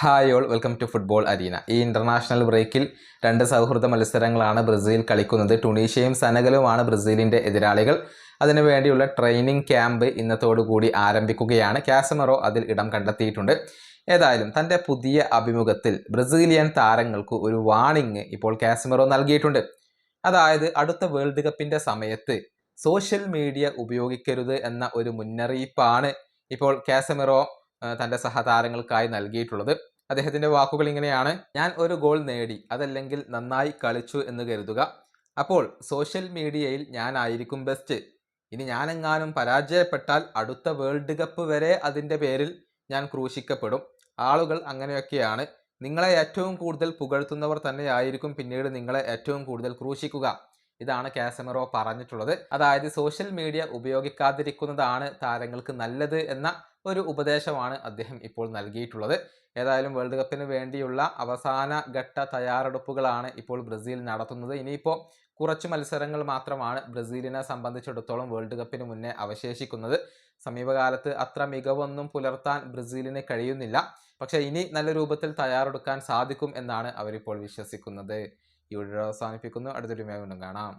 Hi all welcome to football arena ഈ international ബ്രേക്കിൽ രണ്ട് സൗഹൃദ മത്സരങ്ങളാണ് ബ്രസീൽ കളിക്കുന്നത്. ടുണീഷ്യയും സനഗലുമാണ് ബ്രസീലിന്റെ എതിരാളികൾ. അതിനു വേണ്ടിയുള്ള ട്രെയിനിങ് ക്യാമ്പ് ഇന്നത്തോടുകൂടി ആരംഭിക്കുകയാണ്. കാസമറോ അതിൽ ഇടം കണ്ടെത്തിയിട്ടുണ്ട്. ഏതായാലും തന്റെ പുതിയ അഭിമുഖത്തിൽ ബ്രസീലിയൻ താരങ്ങൾക്ക് ഒരു വാണിംഗ് ഇപ്പോൾ കാസമറോ നൽകിയിട്ടുണ്ട്. അതായത് അടുത്ത വേൾഡ് കപ്പിന്റെ സമയത്ത് സോഷ്യൽ മീഡിയ ഉപയോഗിക്കരുത് എന്ന ഒരു മുന്നറിയിപ്പാണ് ഇപ്പോൾ കാസമറോ തന്റെ സഹതാരങ്ങൾക്കായി നൽകിയിട്ടുള്ളത്. അദ്ദേഹത്തിന്റെ വാക്കുകൾ ഇങ്ങനെയാണ് ഞാൻ ഒരു ഗോൾ നേടി അതല്ലെങ്കിൽ നന്നായി കളിച്ചു എന്ന് കരുതുക. അപ്പോൾ സോഷ്യൽ മീഡിയയിൽ ഞാനായിരിക്കും ബെസ്റ്റ് ഇനി ഞാനെങ്ങാനും പരാജയപ്പെട്ടാൽ അടുത്ത വേൾഡ് കപ്പ് വരെ അതിന്റെ പേരിൽ ഞാൻ ക്രൂശിക്കപ്പെടും. ആളുകൾ അങ്ങനെയൊക്കെയാണ്. നിങ്ങളെ ഏറ്റവും കൂടുതൽ പുകഴ്ത്തുന്നവർ തന്നെയായിരിക്കും പിന്നീട് നിങ്ങളെ ഏറ്റവും കൂടുതൽ ക്രൂശിക്കുക. ഇതാണ് കാസമറോ പറഞ്ഞിട്ടുള്ളത്. അതായത് സോഷ്യൽ മീഡിയ ഉപയോഗിക്കാതിരിക്കുന്നതാണ് താരങ്ങൾക്ക് നല്ലത് എന്ന ഒരു ഉപദേശമാണ് അദ്ദേഹം ഇപ്പോൾ നൽകിയിട്ടുള്ളത്. ഏതായാലും വേൾഡ് കപ്പിന് വേണ്ടിയുള്ള അവസാന ഘട്ട തയ്യാറെടുപ്പുകളാണ് ഇപ്പോൾ ബ്രസീൽ നടത്തുന്നത്. ഇനിയിപ്പോൾ കുറച്ച് മത്സരങ്ങൾ മാത്രമാണ് ബ്രസീലിനെ സംബന്ധിച്ചിടത്തോളം വേൾഡ് കപ്പിന് മുന്നേ അവശേഷിക്കുന്നത്. സമീപകാലത്ത് അത്ര മികവൊന്നും പുലർത്താൻ ബ്രസീലിന് കഴിയുന്നില്ല. പക്ഷേ ഇനി നല്ല രൂപത്തിൽ തയ്യാറെടുക്കാൻ സാധിക്കും എന്നാണ് അവരിപ്പോൾ വിശ്വസിക്കുന്നത്. വീഡിയോ അവസാനിപ്പിക്കുന്നു. അടുത്തൊരു വീണ്ടും കാണാം.